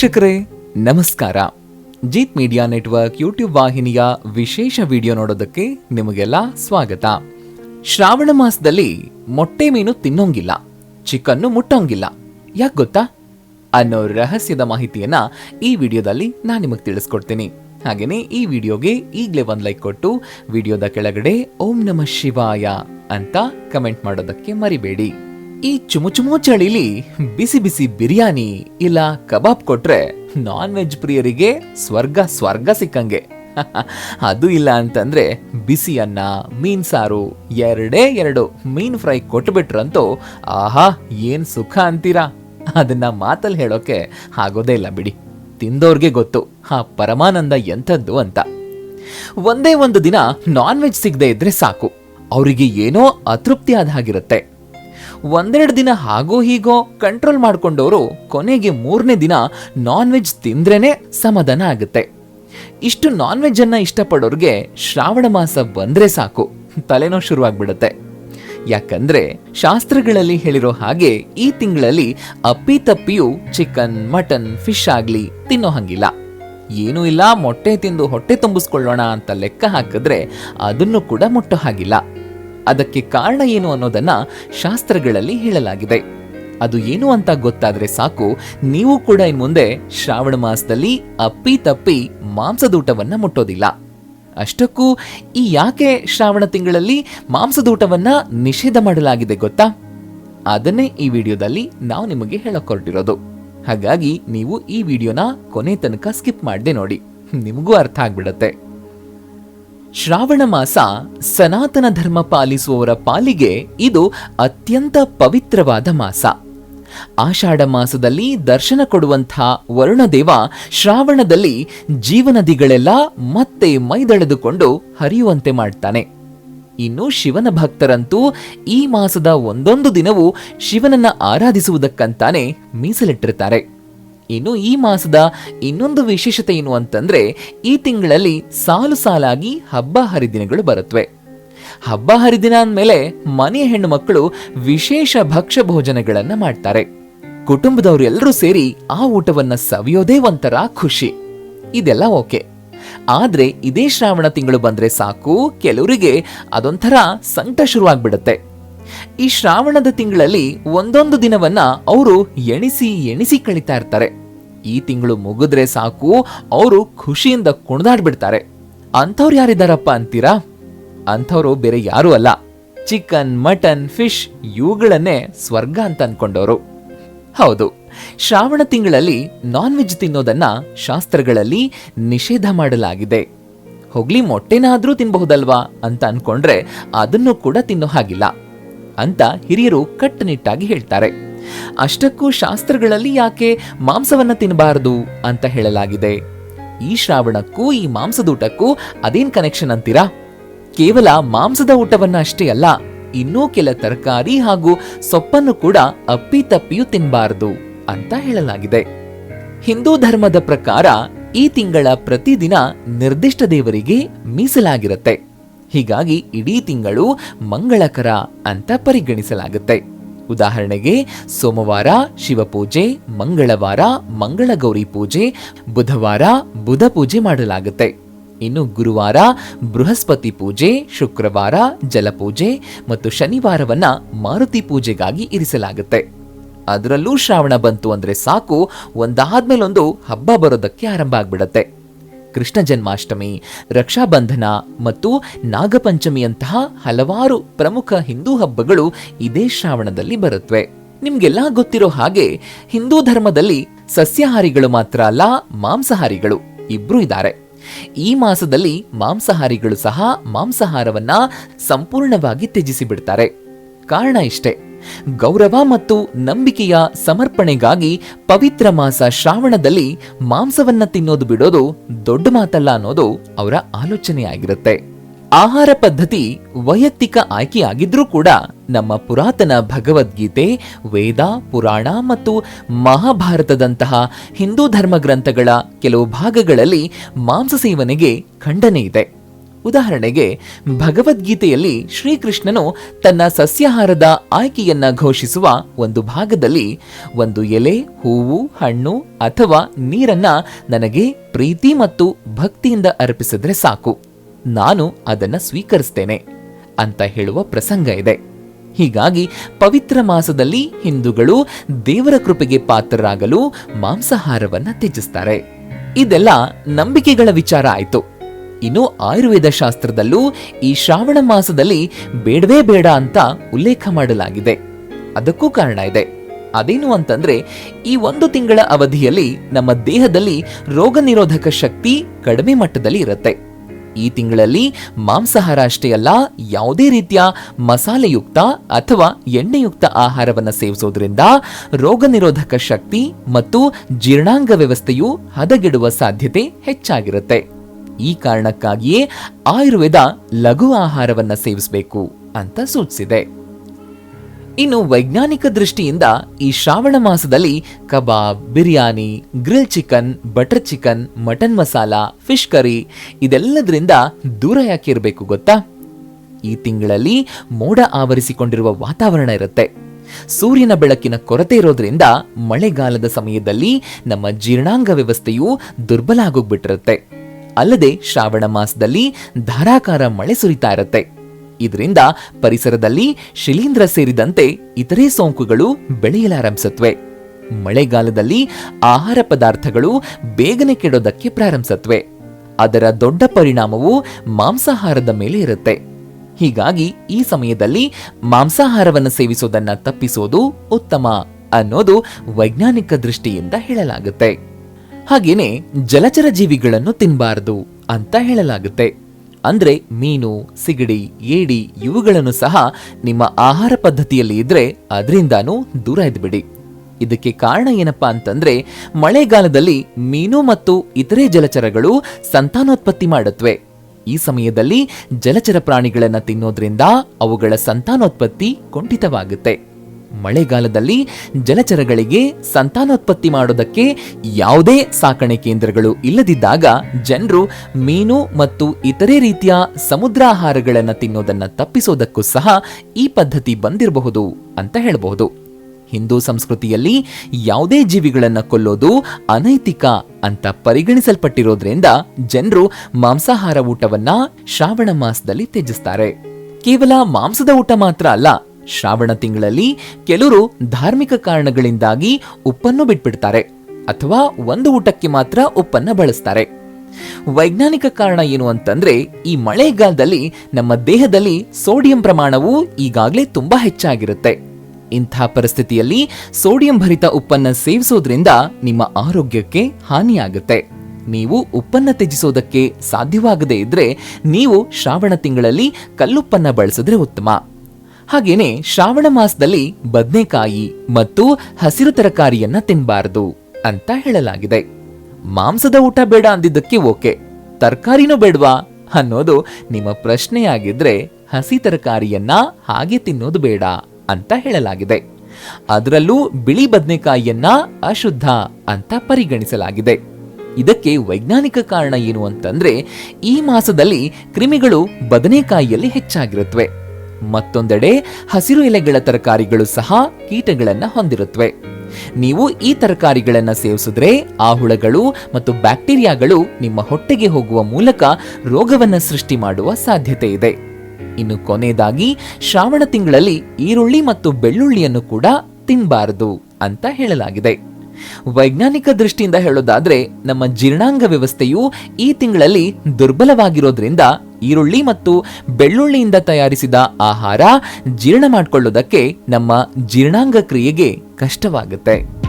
ವೀಕ್ಷಕರೇ, ನಮಸ್ಕಾರ. Jeet media network YouTube ವಾಹಿನಿಯ ವಿಶೇಷ ವಿಡಿಯೋ ನೋಡೋದಕ್ಕೆ ನಿಮಗೆಲ್ಲ ಸ್ವಾಗತ. ಶ್ರಾವಣ ಮಾಸದಲ್ಲಿ ಮೊಟ್ಟೆ ಮೀನು ತಿನ್ನೋಂಗಿಲ್ಲ, ಚಿಕನ್ನು ಮುಟ್ಟೋಂಗಿಲ್ಲ. ಯಾಕೆ ಗೊತ್ತಾ? ಅನ್ನೋ ರಹಸ್ಯದ ಮಾಹಿತಿಯನ್ನ ಈ ವಿಡಿಯೋದಲ್ಲಿ ನಾನು ನಿಮಗೆ ತಿಳಿಸ್ಕೊಡ್ತೀನಿ. ಹಾಗೇನೆ ಈ ವಿಡಿಯೋಗೆ ಈಗಲೇ ಒಂದು ಲೈಕ್ ಕೊಟ್ಟು ವಿಡಿಯೋದ ಕೆಳಗಡೆ ಓಂ ನಮಃ ಶಿವಾಯ ಅಂತ ಕಮೆಂಟ್ ಮಾಡೋದಕ್ಕೆ ಮರಿಬೇಡಿ. ಈ ಚುಮು ಚುಮು ಚಳಿಲಿ ಬಿಸಿ ಬಿಸಿ ಬಿರಿಯಾನಿ ಇಲ್ಲ ಕಬಾಬ್ ಕೊಟ್ರೆ ನಾನ್ ವೆಜ್ ಪ್ರಿಯರಿಗೆ ಸ್ವರ್ಗ ಸ್ವರ್ಗ ಸಿಕ್ಕಂಗೆ. ಅದು ಇಲ್ಲ ಅಂತಂದ್ರೆ ಬಿಸಿ ಅನ್ನ, ಮೀನ್ ಸಾರು, ಎರಡೇ ಎರಡು ಮೀನ್ ಫ್ರೈ ಕೊಟ್ಬಿಟ್ರಂತೂ ಆಹಾ, ಏನ್ ಸುಖ ಅಂತೀರಾ? ಅದನ್ನ ಮಾತಲ್ಲಿ ಹೇಳೋಕೆ ಆಗೋದೇ ಇಲ್ಲ ಬಿಡಿ. ತಿಂದೋರ್ಗೆ ಗೊತ್ತು, ಆ ಪರಮಾನಂದ ಎಂಥದ್ದು ಅಂತ. ಒಂದೇ ಒಂದು ದಿನ ನಾನ್ ವೆಜ್ ಸಿಗದೆ ಇದ್ರೆ ಸಾಕು. ಅವರಿಗೆ ಏನೋ ಅತೃಪ್ತಿ ಆದ ಹಾಗಿರುತ್ತೆ. ಒಂದೆರಡು ದಿನ ಹಾಗೋ ಹೀಗೋ ಕಂಟ್ರೋಲ್ ಮಾಡ್ಕೊಂಡವರು ಕೊನೆಗೆ ಮೂರನೇ ದಿನ ನಾನ್ ವೆಜ್ ತಿಂದ್ರೇ ಸಮಾಧಾನ ಆಗುತ್ತೆ. ಇಷ್ಟು ನಾನ್ ವೆಜ್ ಅನ್ನ ಇಷ್ಟಪಡೋರಿಗೆ ಶ್ರಾವಣ ಮಾಸ ಬಂದ್ರೆ ಸಾಕು, ತಲೆನೋ ಶುರುವಾಗ್ಬಿಡುತ್ತೆ. ಯಾಕಂದ್ರೆ ಶಾಸ್ತ್ರಗಳಲ್ಲಿ ಹೇಳಿರೋ ಹಾಗೆ ಈ ತಿಂಗಳಲ್ಲಿ ಅಪ್ಪಿ ತಪ್ಪಿಯು ಚಿಕನ್ ಮಟನ್ ಫಿಶ್ ಆಗ್ಲಿ ತಿನ್ನೋ ಹಂಗಿಲ್ಲ. ಏನೂ ಇಲ್ಲ, ಮೊಟ್ಟೆ ತಿಂದು ಹೊಟ್ಟೆ ತುಂಬಿಸ್ಕೊಳ್ಳೋಣ ಅಂತ ಲೆಕ್ಕ ಹಾಕಿದ್ರೆ ಅದನ್ನು ಕೂಡ ಮುಟ್ಟೋ ಹಾಗಿಲ್ಲ. ಅದಕ್ಕೆ ಕಾರಣ ಏನು ಅನ್ನೋದನ್ನ ಶಾಸ್ತ್ರಗಳಲ್ಲಿ ಹೇಳಲಾಗಿದೆ. ಅದು ಏನು ಅಂತ ಗೊತ್ತಾದ್ರೆ ಸಾಕು, ನೀವು ಕೂಡ ಇನ್ ಮುಂದೆ ಶ್ರಾವಣ ಮಾಸದಲ್ಲಿ ಅಪ್ಪಿ ತಪ್ಪಿ ಮಾಂಸದೂಟವನ್ನ ಮುಟ್ಟೋದಿಲ್ಲ. ಅಷ್ಟಕ್ಕೂ ಈ ಯಾಕೆ ಶ್ರಾವಣ ತಿಂಗಳಲ್ಲಿ ಮಾಂಸದೂಟವನ್ನ ನಿಷೇಧ ಮಾಡಲಾಗಿದೆ ಗೊತ್ತಾ? ಅದನ್ನೇ ಈ ವಿಡಿಯೋದಲ್ಲಿ ನಾವು ನಿಮಗೆ ಹೇಳಕ್ ಹೊರಟಿರೋದು ಹಾಗಾಗಿ ನೀವು ಈ ವಿಡಿಯೋನ ಕೊನೆ ತನಕ ಸ್ಕಿಪ್ ಮಾಡದೆ ನೋಡಿ. ನಿಮಗೂ ಅರ್ಥ ಆಗ್ಬಿಡತ್ತೆ. ಶ್ರಾವಣ ಮಾಸ ಸನಾತನ ಧರ್ಮ ಪಾಲಿಸುವವರ ಪಾಲಿಗೆ ಇದು ಅತ್ಯಂತ ಪವಿತ್ರವಾದ ಮಾಸ. ಆಷಾಢ ಮಾಸದಲ್ಲಿ ದರ್ಶನ ಕೊಡುವಂಥ ವರುಣದೇವ ಶ್ರಾವಣದಲ್ಲಿ ಜೀವನದಿಗಳೆಲ್ಲ ಮತ್ತೆ ಮೈದಳೆದುಕೊಂಡು ಹರಿಯುವಂತೆ ಮಾಡ್ತಾನೆ. ಇನ್ನು ಶಿವನ ಭಕ್ತರಂತೂ ಈ ಮಾಸದ ಒಂದೊಂದು ದಿನವೂ ಶಿವನನ್ನ ಆರಾಧಿಸುವುದಕ್ಕಂತಾನೆ ಮೀಸಲಿಟ್ಟಿರ್ತಾರೆ. ಇನ್ನು ಈ ಮಾಸದ ಇನ್ನೊಂದು ವಿಶೇಷತೆ ಏನು ಅಂತಂದ್ರೆ, ಈ ತಿಂಗಳಲ್ಲಿ ಸಾಲು ಸಾಲಾಗಿ ಹಬ್ಬ ಹರಿದಿನಗಳು ಬರುತ್ತವೆ ಹಬ್ಬ ಹರಿದಿನ ಅಂದಮೇಲೆ ಮನೆಯ ಹೆಣ್ಣು ಮಕ್ಕಳು ವಿಶೇಷ ಭಕ್ಷ್ಯ ಭೋಜನಗಳನ್ನ ಮಾಡ್ತಾರೆ. ಕುಟುಂಬದವರು ಎಲ್ಲರೂ ಸೇರಿ ಆ ಊಟವನ್ನ ಸವಿಯೋದೇ ಒಂಥರ ಖುಷಿ. ಇದೆಲ್ಲ ಓಕೆ. ಆದ್ರೆ ಇದೇ ಶ್ರಾವಣ ತಿಂಗಳು ಬಂದ್ರೆ ಸಾಕು, ಕೆಲವರಿಗೆ ಅದೊಂಥರ ಸಂಕಟ ಶುರುವಾಗ್ಬಿಡುತ್ತೆ. ಈ ಶ್ರಾವಣದ ತಿಂಗಳಲ್ಲಿ ಒಂದೊಂದು ದಿನವನ್ನ ಅವರು ಎಣಿಸಿ ಎಣಿಸಿ ಕಳೀತಾ ಇರ್ತಾರೆ. ಈ ತಿಂಗಳು ಮುಗಿದ್ರೆ ಸಾಕು, ಅವರು ಖುಷಿಯಿಂದ ಕುಣಿದಾಡ್ಬಿಡ್ತಾರೆ. ಅಂಥವ್ರು ಯಾರಿದ್ದಾರಪ್ಪ ಅಂತೀರಾ? ಅಂಥವ್ರು ಬೇರೆ ಯಾರೂ ಅಲ್ಲ. ಚಿಕನ್, ಮಟನ್, ಫಿಶ್, ಇವುಗಳನ್ನೇ ಸ್ವರ್ಗ ಅಂತ ಅನ್ಕೊಂಡವರು. ಹೌದು, ಶ್ರಾವಣ ತಿಂಗಳಲ್ಲಿ ನಾನ್ ವೆಜ್ ತಿನ್ನೋದನ್ನ ಶಾಸ್ತ್ರಗಳಲ್ಲಿ ನಿಷೇಧ ಮಾಡಲಾಗಿದೆ. ಹೊಗ್ಲಿ, ಮೊಟ್ಟೆನಾದ್ರೂ ತಿನ್ಬಹುದಲ್ವಾ ಅಂತ ಅನ್ಕೊಂಡ್ರೆ ಅದನ್ನು ಕೂಡ ತಿನ್ನೋ ಹಾಗಿಲ್ಲ ಅಂತ ಹಿರಿಯರು ಕಟ್ಟುನಿಟ್ಟಾಗಿ ಹೇಳ್ತಾರೆ. ಅಷ್ಟಕ್ಕೂ ಶಾಸ್ತ್ರಗಳಲ್ಲಿ ಯಾಕೆ ಮಾಂಸವನ್ನ ತಿನ್ನಬಾರದು ಅಂತ ಹೇಳಲಾಗಿದೆ. ಈ ಶ್ರಾವಣಕ್ಕೂ, ಈ ಮಾಂಸದೂಟಕ್ಕೂ ಅದೇನ್ ಕನೆಕ್ಷನ್ ಅಂತೀರಾ? ಕೇವಲ ಮಾಂಸದ ಊಟವನ್ನ ಅಷ್ಟೇ ಅಲ್ಲ, ಇನ್ನೂ ಕೆಲ ತರಕಾರಿ ಹಾಗೂ ಸೊಪ್ಪನ್ನು ಕೂಡ ಅಪ್ಪಿ ತಪ್ಪಿಯೂ ತಿನ್ನಬಾರದು ಅಂತ ಹೇಳಲಾಗಿದೆ. ಹಿಂದೂ ಧರ್ಮದ ಪ್ರಕಾರ ಈ ತಿಂಗಳ ಪ್ರತಿದಿನ ನಿರ್ದಿಷ್ಟ ದೇವರಿಗೆ ಮೀಸಲಾಗಿರುತ್ತೆ. ಹೀಗಾಗಿ ಇಡೀ ತಿಂಗಳು ಮಂಗಳಕರ ಅಂತ ಪರಿಗಣಿಸಲಾಗುತ್ತೆ. ಉದಾಹರಣೆಗೆ ಸೋಮವಾರ ಶಿವಪೂಜೆ, ಮಂಗಳವಾರ ಮಂಗಳಗೌರಿ ಪೂಜೆ, ಬುಧವಾರ ಬುಧ ಪೂಜೆ ಮಾಡಲಾಗುತ್ತೆ. ಇನ್ನು ಗುರುವಾರ ಬೃಹಸ್ಪತಿ ಪೂಜೆ, ಶುಕ್ರವಾರ ಜಲಪೂಜೆ ಮತ್ತು ಶನಿವಾರವನ್ನ ಮಾರುತಿ ಪೂಜೆಗಾಗಿ ಇರಿಸಲಾಗುತ್ತೆ. ಅದರಲ್ಲೂ ಶ್ರಾವಣ ಬಂತು ಅಂದ್ರೆ ಸಾಕು, ಒಂದಾದ್ಮೇಲೊಂದು ಹಬ್ಬ ಬರೋದಕ್ಕೆ ಆರಂಭ ಆಗ್ಬಿಡತ್ತೆ. ಕೃಷ್ಣ ಜನ್ಮಾಷ್ಟಮಿ, ರಕ್ಷಾಬಂಧನ ಮತ್ತು ನಾಗಪಂಚಮಿಯಂತಹ ಹಲವಾರು ಪ್ರಮುಖ ಹಿಂದೂ ಹಬ್ಬಗಳು ಇದೇ ಶ್ರಾವಣದಲ್ಲಿ ಬರುತ್ತವೆ ನಿಮ್ಗೆಲ್ಲ ಗೊತ್ತಿರೋ ಹಾಗೆ ಹಿಂದೂ ಧರ್ಮದಲ್ಲಿ ಸಸ್ಯಾಹಾರಿಗಳು ಮಾತ್ರ ಅಲ್ಲ, ಮಾಂಸಾಹಾರಿಗಳು ಇಬ್ರು ಇದ್ದಾರೆ. ಈ ಮಾಸದಲ್ಲಿ ಮಾಂಸಾಹಾರಿಗಳು ಸಹ ಮಾಂಸಾಹಾರವನ್ನ ಸಂಪೂರ್ಣವಾಗಿ ತ್ಯಜಿಸಿ ಬಿಡ್ತಾರೆ ಕಾರಣ ಇಷ್ಟೇ. ಗೌರವ ಮತ್ತು ನಂಬಿಕೆಯ ಸಮರ್ಪಣೆಗಾಗಿ ಪವಿತ್ರ ಮಾಸ ಶ್ರಾವಣದಲ್ಲಿ ಮಾಂಸವನ್ನ ತಿನ್ನೋದು ಬಿಡೋದು ದೊಡ್ಡ ಮಾತಲ್ಲ ಅನ್ನೋದು ಅವರ ಆಲೋಚನೆಯಾಗಿರುತ್ತೆ. ಆಹಾರ ಪದ್ಧತಿ ವೈಯಕ್ತಿಕ ಆಯ್ಕೆಯಾಗಿದ್ರೂ ಕೂಡ ನಮ್ಮ ಪುರಾತನ ಭಗವದ್ಗೀತೆ, ವೇದ, ಪುರಾಣ ಮತ್ತು ಮಹಾಭಾರತದಂತಹ ಹಿಂದೂ ಧರ್ಮ ಗ್ರಂಥಗಳ ಕೆಲವು ಭಾಗಗಳಲ್ಲಿ ಮಾಂಸ ಸೇವನೆಗೆ ಖಂಡನೆ ಇದೆ. ಉದಾಹರಣೆಗೆ, ಭಗವದ್ಗೀತೆಯಲ್ಲಿ ಶ್ರೀಕೃಷ್ಣನು ತನ್ನ ಸಸ್ಯಾಹಾರದ ಆಯ್ಕೆಯನ್ನ ಘೋಷಿಸುವ ಒಂದು ಭಾಗದಲ್ಲಿ ಒಂದು ಎಲೆ, ಹೂವು, ಹಣ್ಣು ಅಥವಾ ನೀರನ್ನ ನನಗೆ ಪ್ರೀತಿ ಮತ್ತು ಭಕ್ತಿಯಿಂದ ಅರ್ಪಿಸಿದ್ರೆ ಸಾಕು. ನಾನು ಅದನ್ನ ಸ್ವೀಕರಿಸ್ತೇನೆ ಅಂತ ಹೇಳುವ ಪ್ರಸಂಗ ಇದೆ. ಹೀಗಾಗಿ ಪವಿತ್ರ ಮಾಸದಲ್ಲಿ ಹಿಂದೂಗಳು ದೇವರ ಕೃಪೆಗೆ ಪಾತ್ರರಾಗಲು ಮಾಂಸಾಹಾರವನ್ನ ತ್ಯಜಿಸ್ತಾರೆ. ಇದೆಲ್ಲ ನಂಬಿಕೆಗಳ ವಿಚಾರ ಆಯ್ತು. ಇನ್ನು ಆಯುರ್ವೇದ ಶಾಸ್ತ್ರದಲ್ಲೂ ಈ ಶ್ರಾವಣ ಮಾಸದಲ್ಲಿ ಬೇಡವೇ ಬೇಡ ಅಂತ ಉಲ್ಲೇಖ ಮಾಡಲಾಗಿದೆ. ಅದಕ್ಕೂ ಕಾರಣ ಇದೆ. ಅದೇನು ಅಂತಂದ್ರೆ, ಈ ಒಂದು ತಿಂಗಳ ಅವಧಿಯಲ್ಲಿ ನಮ್ಮ ದೇಹದಲ್ಲಿ ರೋಗ ನಿರೋಧಕ ಶಕ್ತಿ ಕಡಿಮೆ ಮಟ್ಟದಲ್ಲಿ ಇರುತ್ತೆ. ಈ ತಿಂಗಳಲ್ಲಿ ಮಾಂಸಾಹಾರ ಅಷ್ಟೇ ಅಲ್ಲ, ಯಾವುದೇ ರೀತಿಯ ಮಸಾಲೆಯುಕ್ತ ಅಥವಾ ಎಣ್ಣೆಯುಕ್ತ ಆಹಾರವನ್ನು ಸೇವಿಸೋದ್ರಿಂದ ರೋಗ ನಿರೋಧಕ ಶಕ್ತಿ ಮತ್ತು ಜೀರ್ಣಾಂಗ ವ್ಯವಸ್ಥೆಯು ಹದಗೆಡುವ ಸಾಧ್ಯತೆ ಹೆಚ್ಚಾಗಿರುತ್ತೆ. ಈ ಕಾರಣಕ್ಕಾಗಿಯೇ ಆಯುರ್ವೇದ ಲಘು ಆಹಾರವನ್ನ ಸೇವಿಸಬೇಕು ಅಂತ ಸೂಚಿಸಿದೆ. ಇನ್ನು ವೈಜ್ಞಾನಿಕ ದೃಷ್ಟಿಯಿಂದ ಈ ಶ್ರಾವಣ ಮಾಸದಲ್ಲಿ ಕಬಾಬ್, biryani, grill chicken, butter chicken, mutton masala, fish curry ಇದೆಲ್ಲದರಿಂದ ದೂರ ಯಾಕೆ ಇರಬೇಕು ಗೊತ್ತಾ? ಈ ತಿಂಗಳಲ್ಲಿ ಮೋಡ ಆವರಿಸಿಕೊಂಡಿರುವ ವಾತಾವರಣ ಇರುತ್ತೆ. ಸೂರ್ಯನ ಬೆಳಕಿನ ಕೊರತೆ ಇರೋದ್ರಿಂದ ಮಳೆಗಾಲದ ಸಮಯದಲ್ಲಿ ನಮ್ಮ ಜೀರ್ಣಾಂಗ ವ್ಯವಸ್ಥೆಯು ದುರ್ಬಲ ಆಗೋಗ್ಬಿಟ್ಟಿರುತ್ತೆ. ಅಲ್ಲದೆ ಶ್ರಾವಣ ಮಾಸದಲ್ಲಿ ಧಾರಾಕಾರ ಮಳೆ ಸುರಿತಾ ಇರುತ್ತೆ. ಇದರಿಂದ ಪರಿಸರದಲ್ಲಿ ಶಿಲೀಂಧ್ರ ಸೇರಿದಂತೆ ಇತರೆ ಸೋಂಕುಗಳು ಬೆಳೆಯಲಾರಂಭಿಸುತ್ತವೆ. ಮಳೆಗಾಲದಲ್ಲಿ ಆಹಾರ ಪದಾರ್ಥಗಳು ಬೇಗನೆ ಕೆಡೋದಕ್ಕೆ ಪ್ರಾರಂಭಿಸುತ್ತವೆ. ಅದರ ದೊಡ್ಡ ಪರಿಣಾಮವು ಮಾಂಸಾಹಾರದ ಮೇಲೆ ಇರುತ್ತೆ. ಹೀಗಾಗಿ ಈ ಸಮಯದಲ್ಲಿ ಮಾಂಸಾಹಾರವನ್ನು ಸೇವಿಸೋದನ್ನ ತಪ್ಪಿಸೋದು ಉತ್ತಮ ಅನ್ನೋದು ವೈಜ್ಞಾನಿಕ ದೃಷ್ಟಿಯಿಂದ ಹೇಳಲಾಗುತ್ತೆ. ಹಾಗೇನೆ ಜಲಚರ ಜೀವಿಗಳನ್ನು ತಿನ್ನಬಾರದು ಅಂತ ಹೇಳಲಾಗುತ್ತೆ. ಅಂದ್ರೆ ಮೀನು, ಸಿಗಡಿ, ಏಡಿ ಇವುಗಳನ್ನು ಸಹ ನಿಮ್ಮ ಆಹಾರ ಪದ್ಧತಿಯಲ್ಲಿ ಇದ್ರೆ ಅದರಿಂದಾನೂ ದೂರ ಇದ್ಬಿಡಿ. ಇದಕ್ಕೆ ಕಾರಣ ಏನಪ್ಪಾ ಅಂತಂದ್ರೆ ಮಳೆಗಾಲದಲ್ಲಿ ಮೀನು ಮತ್ತು ಇತರೆ ಜಲಚರಗಳು ಸಂತಾನೋತ್ಪತ್ತಿ ಮಾಡುತ್ತವೆ ಈ ಸಮಯದಲ್ಲಿ ಜಲಚರ ಪ್ರಾಣಿಗಳನ್ನ ತಿನ್ನೋದ್ರಿಂದ ಅವುಗಳ ಸಂತಾನೋತ್ಪತ್ತಿ ಕುಂಠಿತವಾಗುತ್ತೆ. ಮಳೆಗಾಲದಲ್ಲಿ ಜಲಚರಗಳಿಗೆ ಸಂತಾನೋತ್ಪತ್ತಿ ಮಾಡೋದಕ್ಕೆ ಯಾವುದೇ ಸಾಕಣೆ ಕೇಂದ್ರಗಳು ಇಲ್ಲದಿದ್ದಾಗ ಜನರು ಮೀನು ಮತ್ತು ಇತರೆ ರೀತಿಯ ಸಮುದ್ರಾಹಾರಗಳನ್ನು ತಿನ್ನೋದನ್ನ ತಪ್ಪಿಸೋದಕ್ಕೂ ಸಹ ಈ ಪದ್ಧತಿ ಬಂದಿರಬಹುದು ಅಂತ ಹೇಳಬಹುದು. ಹಿಂದೂ ಸಂಸ್ಕೃತಿಯಲ್ಲಿ ಯಾವುದೇ ಜೀವಿಗಳನ್ನು ಕೊಲ್ಲೋದು ಅನೈತಿಕ ಅಂತ ಪರಿಗಣಿಸಲ್ಪಟ್ಟಿರೋದ್ರಿಂದ ಜನರು ಮಾಂಸಾಹಾರ ಊಟವನ್ನ ಶ್ರಾವಣ ಮಾಸದಲ್ಲಿ ತ್ಯಜಿಸ್ತಾರೆ. ಕೇವಲ ಮಾಂಸದ ಊಟ ಮಾತ್ರ ಅಲ್ಲ ಶ್ರಾವಣ ತಿಂಗಳಲ್ಲಿ ಕೆಲವರು ಧಾರ್ಮಿಕ ಕಾರಣಗಳಿಂದಾಗಿ ಉಪ್ಪನ್ನು ಬಿಟ್ಬಿಡ್ತಾರೆ ಅಥವಾ ಒಂದು ಊಟಕ್ಕೆ ಮಾತ್ರ ಉಪ್ಪನ್ನ ಬಳಸ್ತಾರೆ. ವೈಜ್ಞಾನಿಕ ಕಾರಣ ಏನು ಅಂತಂದ್ರೆ ಈ ಮಳೆಗಾಲದಲ್ಲಿ ನಮ್ಮ ದೇಹದಲ್ಲಿ ಸೋಡಿಯಂ ಪ್ರಮಾಣವು ಈಗಾಗಲೇ ತುಂಬಾ ಹೆಚ್ಚಾಗಿರುತ್ತೆ. ಇಂಥ ಪರಿಸ್ಥಿತಿಯಲ್ಲಿ ಸೋಡಿಯಂ ಭರಿತ ಉಪ್ಪನ್ನ ಸೇವಿಸೋದ್ರಿಂದ ನಿಮ್ಮ ಆರೋಗ್ಯಕ್ಕೆ ಹಾನಿಯಾಗುತ್ತೆ. ನೀವು ಉಪ್ಪನ್ನ ತ್ಯಜಿಸೋದಕ್ಕೆ ಸಾಧ್ಯವಾಗದೇ ಇದ್ರೆ ನೀವು ಶ್ರಾವಣ ತಿಂಗಳಲ್ಲಿ ಕಲ್ಲುಪ್ಪನ್ನ ಬಳಸಿದ್ರೆ ಉತ್ತಮ. ಹಾಗೇನೆ ಶ್ರಾವಣ ಮಾಸದಲ್ಲಿ ಬದನೆಕಾಯಿ ಮತ್ತು ಹಸಿರು ತರಕಾರಿಯನ್ನ ತಿನ್ನಬಾರದು ಅಂತ ಹೇಳಲಾಗಿದೆ. ಮಾಂಸದ ಊಟ ಬೇಡ ಅಂದಿದ್ದಕ್ಕೆ ಓಕೆ. ತರಕಾರಿನೂ ಬೇಡವಾ? ಅನ್ನೋದು ನಿಮ್ಮ ಪ್ರಶ್ನೆಯಾಗಿದ್ರೆ ಹಸಿ ತರಕಾರಿಯನ್ನ ಹಾಗೆ ತಿನ್ನೋದು ಬೇಡ ಅಂತ ಹೇಳಲಾಗಿದೆ. ಅದರಲ್ಲೂ ಬಿಳಿ ಬದನೆಕಾಯಿಯನ್ನ ಅಶುದ್ಧ ಅಂತ ಪರಿಗಣಿಸಲಾಗಿದೆ. ಇದಕ್ಕೆ ವೈಜ್ಞಾನಿಕ ಕಾರಣ ಏನು ಅಂತಂದ್ರೆ ಈ ಮಾಸದಲ್ಲಿ ಕ್ರಿಮಿಗಳು ಬದನೆಕಾಯಿಯಲ್ಲಿ ಹೆಚ್ಚಾಗಿರುತ್ತವೆ ಮತ್ತೊಂದೆಡೆ ಹಸಿರು ಎಲೆಗಳ ತರಕಾರಿಗಳು ಸಹ ಕೀಟಗಳನ್ನು ಹೊಂದಿರುತ್ತವೆ ನೀವು ಈ ತರಕಾರಿಗಳನ್ನು ಸೇವಿಸಿದ್ರೆ ಆ ಹುಳಗಳು ಮತ್ತು ಬ್ಯಾಕ್ಟೀರಿಯಾಗಳು ನಿಮ್ಮ ಹೊಟ್ಟೆಗೆ ಹೋಗುವ ಮೂಲಕ ರೋಗವನ್ನು ಸೃಷ್ಟಿ ಮಾಡುವ ಸಾಧ್ಯತೆ ಇದೆ. ಇನ್ನು ಕೊನೆಯದಾಗಿ, ಶ್ರಾವಣ ತಿಂಗಳಲ್ಲಿ ಈರುಳ್ಳಿ ಮತ್ತು ಬೆಳ್ಳುಳ್ಳಿಯನ್ನು ಕೂಡ ತಿನ್ನಬಾರದು ಅಂತ ಹೇಳಲಾಗಿದೆ. ವೈಜ್ಞಾನಿಕ ದೃಷ್ಟಿಯಿಂದ ಹೇಳೋದಾದ್ರೆ, ನಮ್ಮ ಜೀರ್ಣಾಂಗ ವ್ಯವಸ್ಥೆಯು ಈ ತಿಂಗಳಲ್ಲಿ ದುರ್ಬಲವಾಗಿರೋದ್ರಿಂದ ಈರುಳ್ಳಿ ಮತ್ತು ಬೆಳ್ಳುಳ್ಳಿಯಿಂದ ತಯಾರಿಸಿದ ಆಹಾರ ಜೀರ್ಣ ಮಾಡಿಕೊಳ್ಳುವುದಕ್ಕೆ ನಮ್ಮ ಜೀರ್ಣಾಂಗ ಕ್ರಿಯೆಗೆ ಕಷ್ಟವಾಗುತ್ತೆ.